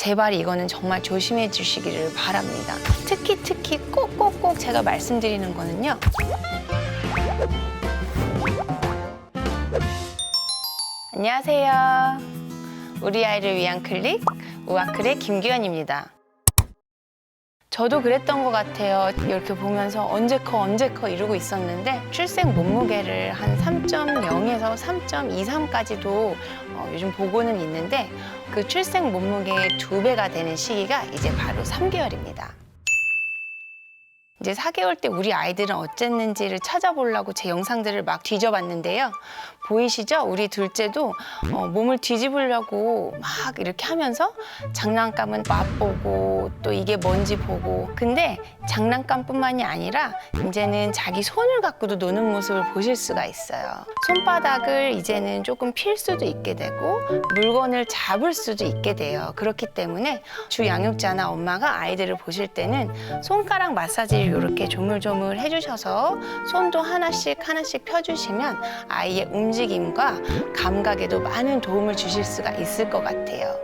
제발 이거는 정말 조심해 주시기를 바랍니다. 특히 특히 꼭꼭꼭 제가 말씀드리는 거는요. 안녕하세요. 우리 아이를 위한 클릭 우아클의 김규현입니다. 저도 그랬던 것 같아요. 이렇게 보면서 언제 커 언제 커 이러고 있었는데 출생 몸무게를 한 3.0에서 3.23까지도 어, 요즘 보고는 있는데 그 출생 몸무게의 두 배가 되는 시기가 이제 바로 3개월입니다. 이제 4개월 때 우리 아이들은 어쨌는지를 찾아보려고 제 영상들을 막 뒤져봤는데요. 보이시죠? 우리 둘째도 어, 몸을 뒤집으려고 막 이렇게 하면서 장난감은 맛보고 또 이게 뭔지 보고 근데 장난감뿐만이 아니라 이제는 자기 손을 갖고도 노는 모습을 보실 수가 있어요. 손바닥을 이제는 조금 필 수도 있게 되고 물건을 잡을 수도 있게 돼요. 그렇기 때문에 주 양육자나 엄마가 아이들을 보실 때는 손가락 마사지를 이렇게 조물조물 해주셔서 손도 하나씩 하나씩 펴주시면 아이의 움직임 과 감각에도 많은 도움을 주실 수가 있을 것 같아요.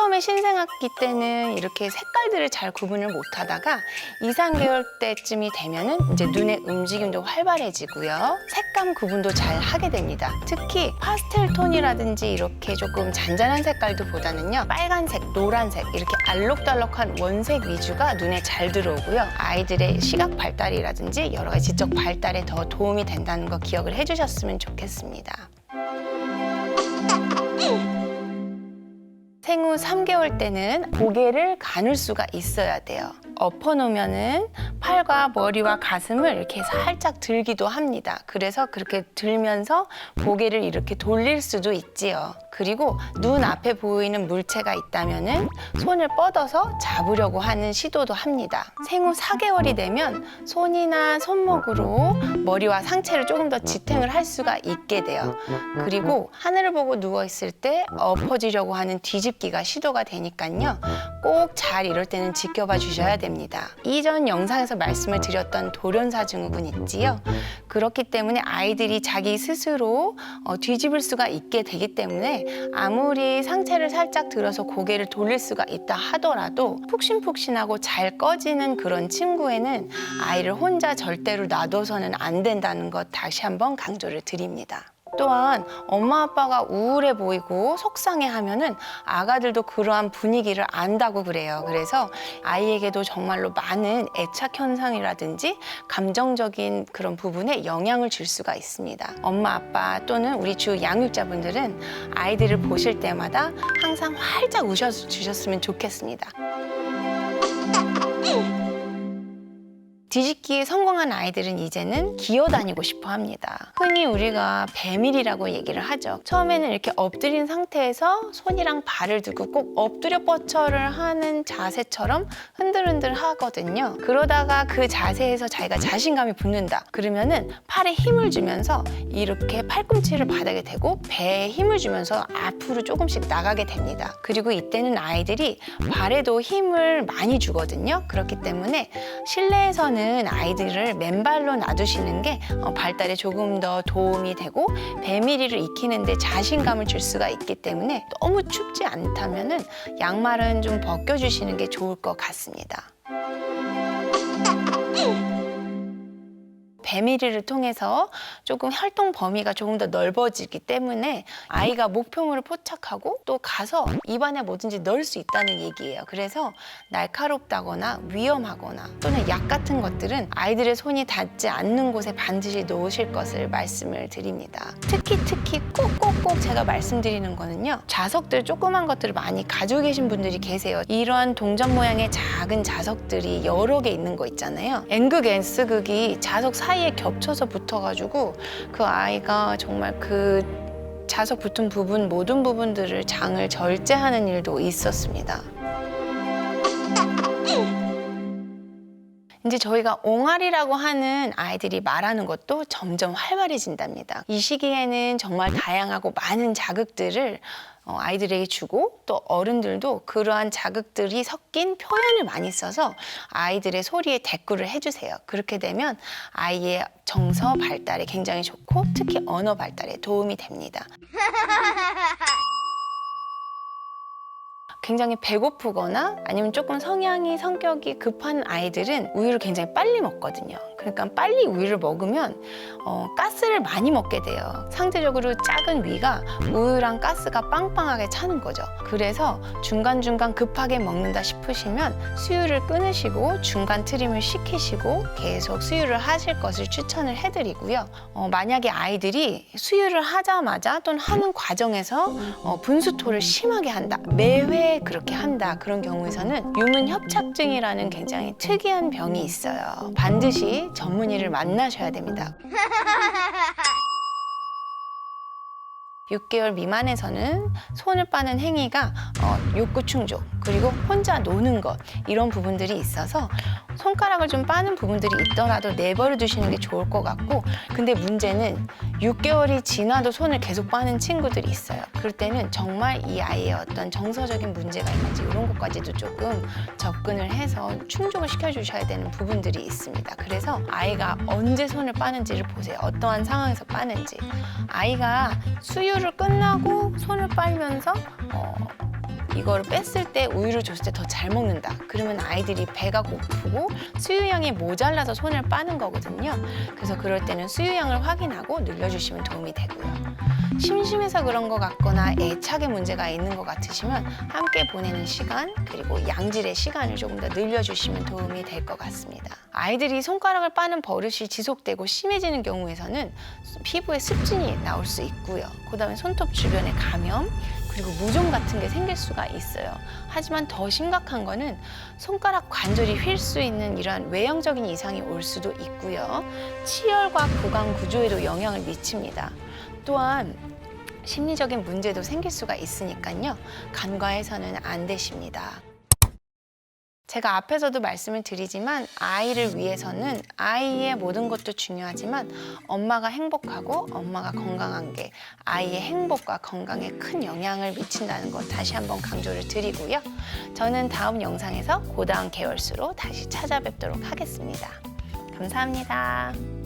처음에 신생아기 때는 이렇게 색깔들을 잘 구분을 못 하다가 2, 3개월 때쯤이 되면은 이제 눈의 움직임도 활발해지고요. 색감 구분도 잘 하게 됩니다. 특히 파스텔 톤이라든지 이렇게 조금 잔잔한 색깔도 보다는요. 빨간색, 노란색 이렇게 알록달록한 원색 위주가 눈에 잘 들어오고요. 아이들의 시각 발달이라든지 여러 가지 지적 발달에 더 도움이 된다는 거 기억을 해주셨으면 좋겠습니다. 생후 3개월 때는 고개를 가눌 수가 있어야 돼요. 엎어놓으면은 팔과 머리와 가슴을 이렇게 살짝 들기도 합니다. 그래서 그렇게 들면서 고개를 이렇게 돌릴 수도 있지요. 그리고 눈 앞에 보이는 물체가 있다면은 손을 뻗어서 잡으려고 하는 시도도 합니다. 생후 4개월이 되면 손이나 손목으로 머리와 상체를 조금 더 지탱을 할 수가 있게 돼요. 그리고 하늘을 보고 누워 있을 때 엎어지려고 하는 뒤집 기가 시도가 되니까요. 꼭 잘 이럴 때는 지켜봐 주셔야 됩니다. 이전 영상에서 말씀을 드렸던 돌연사 증후군 있지요. 그렇기 때문에 아이들이 자기 스스로 어, 뒤집을 수가 있게 되기 때문에 아무리 상체를 살짝 들어서 고개를 돌릴 수가 있다 하더라도 푹신푹신하고 잘 꺼지는 그런 친구에는 아이를 혼자 절대로 놔둬서는 안 된다는 것 다시 한번 강조를 드립니다. 또한 엄마 아빠가 우울해 보이고 속상해 하면은 아가들도 그러한 분위기를 안다고 그래요. 그래서 아이에게도 정말로 많은 애착 현상이라든지 감정적인 그런 부분에 영향을 줄 수가 있습니다. 엄마 아빠 또는 우리 주 양육자분들은 아이들을 보실 때마다 항상 활짝 웃어 주셨으면 좋겠습니다. 뒤집기에 성공한 아이들은 이제는 기어다니고 싶어 합니다. 흔히 우리가 배밀이라고 얘기를 하죠. 처음에는 이렇게 엎드린 상태에서 손이랑 발을 두고 꼭 엎드려 뻗쳐를 하는 자세처럼 흔들흔들 하거든요. 그러다가 그 자세에서 자기가 자신감이 붙는다. 그러면은 팔에 힘을 주면서 이렇게 팔꿈치를 바닥에 대고 배에 힘을 주면서 앞으로 조금씩 나가게 됩니다. 그리고 이때는 아이들이 발에도 힘을 많이 주거든요. 그렇기 때문에 실내에서는 아이들을 맨발로 놔두시는 게 어, 발달에 조금 더 도움이 되고 배밀이를 익히는데 자신감을 줄 수가 있기 때문에 너무 춥지 않다면은 양말은 좀 벗겨주시는 게 좋을 것 같습니다. 배밀이를 통해서 조금 활동 범위가 조금 더 넓어지기 때문에 아이가 목표물을 포착하고 또 가서 입안에 뭐든지 넣을 수 있다는 얘기예요. 그래서 날카롭다거나 위험하거나 또는 약 같은 것들은 아이들의 손이 닿지 않는 곳에 반드시 놓으실 것을 말씀을 드립니다. 특히 특히 꼭꼭꼭 제가 말씀드리는 거는요. 자석들 조그만 것들을 많이 가지고 계신 분들이 계세요. 이러한 동전 모양의 작은 자석들이 여러 개 있는 거 있잖아요. N극, S극이 자석 사이 에 겹쳐서 붙어가지고 그 아이가 정말 그 자석 붙은 부분 모든 부분들을 장을 절제하는 일도 있었습니다. 이제 저희가 옹알이라고 하는 아이들이 말하는 것도 점점 활발해진답니다. 이 시기에는 정말 다양하고 많은 자극들을 어, 아이들에게 주고 또 어른들도 그러한 자극들이 섞인 표현을 많이 써서 아이들의 소리에 대꾸를 해주세요. 그렇게 되면 아이의 정서 발달에 굉장히 좋고 특히 언어 발달에 도움이 됩니다. 굉장히 배고프거나 아니면 조금 성향이 성격이 급한 아이들은 우유를 굉장히 빨리 먹거든요. 그러니까 빨리 우유를 먹으면 어, 가스를 많이 먹게 돼요. 상대적으로 작은 위가 우유랑 가스가 빵빵하게 차는 거죠. 그래서 중간중간 급하게 먹는다 싶으시면 수유를 끊으시고 중간 트림을 시키시고 계속 수유를 하실 것을 추천을 해드리고요. 어, 만약에 아이들이 수유를 하자마자 또는 하는 과정에서 어, 분수토를 심하게 한다. 매회 그렇게 한다. 그런 경우에서는 유문 협착증이라는 굉장히 특이한 병이 있어요. 반드시 전문의를 만나셔야 됩니다. 6개월 미만에서는 손을 빠는 행위가 어, 욕구 충족 그리고 혼자 노는 것 이런 부분들이 있어서 손가락을 좀 빠는 부분들이 있더라도 내버려 두시는 게 좋을 것 같고 근데 문제는 6개월이 지나도 손을 계속 빠는 친구들이 있어요. 그럴 때는 정말 이 아이의 어떤 정서적인 문제가 있는지 이런 것까지도 조금 접근을 해서 충족을 시켜주셔야 되는 부분들이 있습니다. 그래서 아이가 언제 손을 빠는지를 보세요. 어떠한 상황에서 빠는지. 아이가 수유를 끝나고 손을 빨면서 어, 이거를 뺐을 때 우유를 줬을 때 더 잘 먹는다. 그러면 아이들이 배가 고프고 수유량이 모자라서 손을 빠는 거거든요. 그래서 그럴 때는 수유량을 확인하고 늘려주시면 도움이 되고요. 심심해서 그런 것 같거나 애착의 문제가 있는 것 같으시면 함께 보내는 시간 그리고 양질의 시간을 조금 더 늘려주시면 도움이 될 것 같습니다. 아이들이 손가락을 빠는 버릇이 지속되고 심해지는 경우에서는 피부에 습진이 나올 수 있고요. 그다음에 손톱 주변에 감염 그리고 무좀 같은 게 생길 수가 있어요. 하지만 더 심각한 거는 손가락 관절이 휠 수 있는 이러한 외형적인 이상이 올 수도 있고요. 치열과 구강 구조에도 영향을 미칩니다. 또한 심리적인 문제도 생길 수가 있으니까요. 간과해서는 안 되십니다. 제가 앞에서도 말씀을 드리지만 아이를 위해서는 아이의 모든 것도 중요하지만 엄마가 행복하고 엄마가 건강한 게 아이의 행복과 건강에 큰 영향을 미친다는 것 다시 한번 강조를 드리고요. 저는 다음 영상에서 고다음 계열수로 다시 찾아뵙도록 하겠습니다. 감사합니다.